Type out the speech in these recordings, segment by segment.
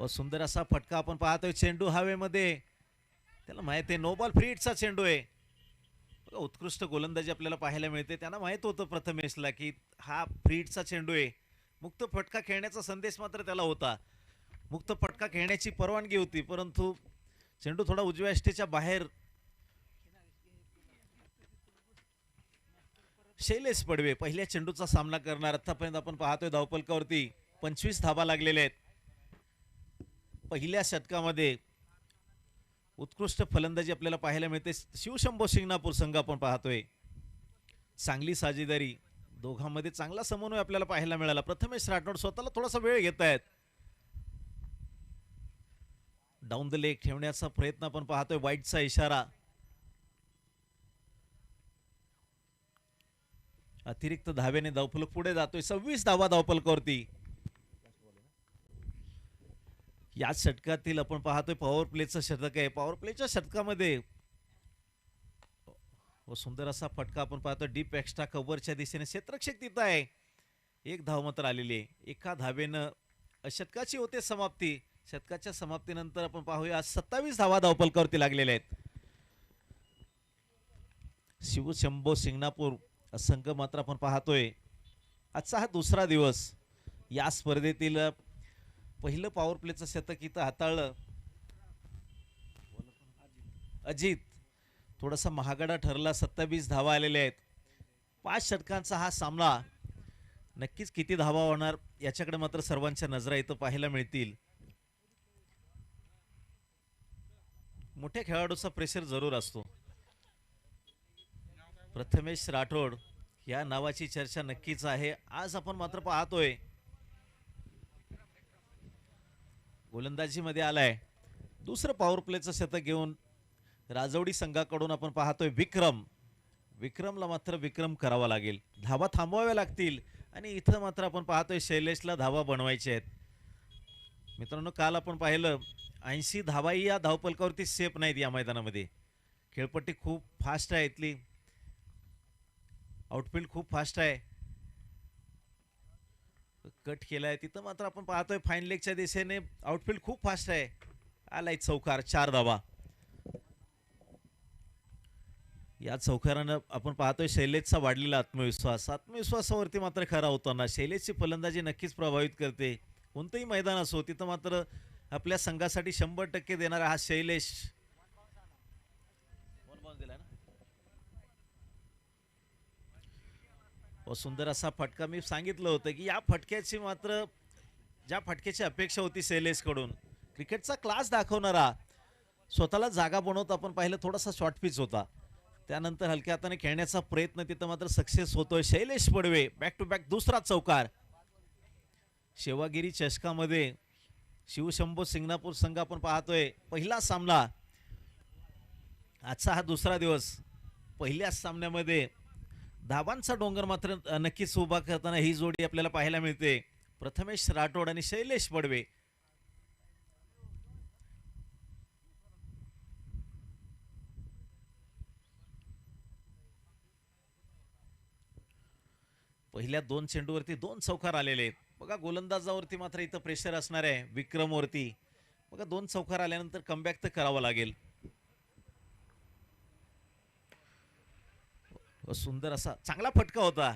व सुंदर असा फटका आपण पाहतोय चेंडू हवेमध्ये. त्याला माहिती आहे नो बॉल चेंडू आहे. बघा, उत्कृष्ट गोलंदाजी आपल्याला पाहायला मिळते. त्यांना माहीत होतं प्रथमेशला की हा फ्रीटचा चेंडू आहे. मुक्त फटका खेळण्याचा संदेश मात्र त्याला होता. मुक्त फटका खेळण्याची परवानगी होती परंतु चेंडू थोडा उजव्याष्टीच्या बाहेर. शैलेश पडवे पहिल्या चेंडूचा सामना करणार. आतापर्यंत आपण पाहतोय धावपलकावरती पंचवीस धाबा लागलेल्या आहेत. पहिल्या षटकामध्ये उत्कृष्ट फलंदाजी आपल्याला पाहायला मिळते. शिवशंभो शिंगणापूर संघ आपण पाहतोय. चांगली साजेदारी दोघांमध्ये चांगला समन्वय आपल्याला पाहायला मिळाला. प्रथमेश राठोड स्वतःला थोडासा वेळ घेत आहेत डाऊन द लेग ठेवण्याचा प्रयत्न आपण पाहतोय. वाईटचा इशारा. अतिरिक्त धावेने धावफलक पुढे जातोय. सव्वीस धावा धावफलकावरती. याच षटकातील आपण पाहतोय पॉवर प्लेचं शतक आहे. पॉवर प्लेच्या शतकामध्ये व हो, सुंदर असा फटका आपण पाहतो डीप एक्स्ट्रा कव्हरच्या दिशेने क्षेत्रक्षक तिथं आहे. एक धाव मात्र आलेली आहे. एका धावेनं षटकाची होते समाप्ती. शतकाच्या समाप्तीनंतर आपण पाहूया आज सत्तावीस धावा धावपलकावरती लागलेल्या आहेत. शिवशंभो सिंगणापूर संघ मात्र आपण पाहतोय. आजचा हा दुसरा दिवस. या स्पर्धेतील पहिलं पॉवर प्लेचं शतक इथं हाताळलं. अजित. थोडासा महागडा ठरला. सत्तावीस धावा आलेल्या आहेत. पाच षटकांचा हा सामना. नक्कीच किती धावा होणार याच्याकडे मात्र सर्वांच्या नजरा इथं पाहायला मिळतील. मोठ्या खेळाडूचा प्रेशर जरूर असतो. प्रथमेश राठोड या नावाची चर्चा नक्कीच आहे. आज आपण मात्र पाहतोय गोलंदाजीमध्ये आलाय. दुसरं पॉवर प्लेचं शतक घेऊन राजवडी संघाकडून आपण पाहतोय विक्रम. विक्रमला मात्र विक्रम करावा लागेल. धावा थांबवाव्या लागतील आणि इथं मात्र आपण पाहतोय शैलेशला धावा बनवायचे आहेत. मित्रांनो काल आपण पाहिलं ऐंशी धावाही या धावपलकावरती सेफ नाहीत या मैदानामध्ये. खेळपट्टी खूप फास्ट आहे इथली. आउटफील्ड खूप फास्ट आहे. कट केलाय. तिथं मात्र आपण पाहतोय फाईन लेगच्या दिशेने आउटफील्ड खूप फास्ट आहे. आलाय चौकार चार धावा. या चौकारानं आपण पाहतोय शैलेशचा वाढलेला आत्मविश्वास. आत्मविश्वासावरती मात्र खरा होताना शैलेशची फलंदाजी नक्कीच प्रभावित करते. कोणतंही मैदान असो तिथं मात्र आपल्या संघासाठी शंभर टक्के देणारा हा शैलेश व सुंदर असा फटका. मी सांगितलं होतं की या फटक्याची मात्र ज्या फटक्याची अपेक्षा होती सेलेसकडून क्रिकेटचा क्लास दाखवणारा स्वतःला जागा बनवत आपण पाहिलं थोडासा शॉर्ट पिच होता. त्यानंतर हलक्या हाताने खेळण्याचा प्रयत्न तिथं मात्र सक्सेस होतोय. Shailesh Padwe back to back दुसरा चौकार. शेवागिरी चषकामध्ये शिवशंभो सिंगणापूर संघ आपण पाहतोय. पहिला सामना आजचा हा दुसरा दिवस. पहिल्याच सामन्यामध्ये धाबांचा डोंगर मात्र नक्कीच उभा करताना ही जोडी आपल्याला पाहायला मिळते. प्रथमेश राठोड आणि शैलेश पडवे पहिल्या दोन चेंडूवरती दोन चौकार आलेले आहेत. बघा गोलंदाजावरती मात्र इथं प्रेशर असणार आहे. विक्रमवरती. बघा दोन चौकार आल्यानंतर कमबॅक तर करावं लागेल. व सुंदर असा चांगला फटका होता.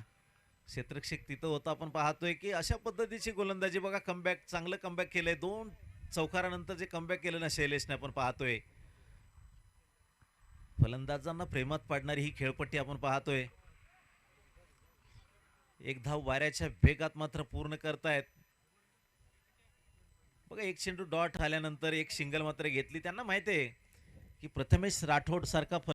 क्षेत्रक्षक तिथं होता. आपण पाहतोय की अशा पद्धतीची गोलंदाजी बघा. कमबॅक चांगलं कमबॅक केलंय. दोन चौकारानंतर जे कमबॅक केलं ना शैलेशने आपण पाहतोय. फलंदाजांना प्रेमात पाडणारी ही खेळपट्टी आपण पाहतोय. एक धाव वाऱ्याच्या वेगात मात्र पूर्ण करतायत. बघा एक चेंडू डॉट आल्यानंतर एक सिंगल मात्र घेतली. त्यांना माहिती आहे की प्रथमेश राठोड सारखा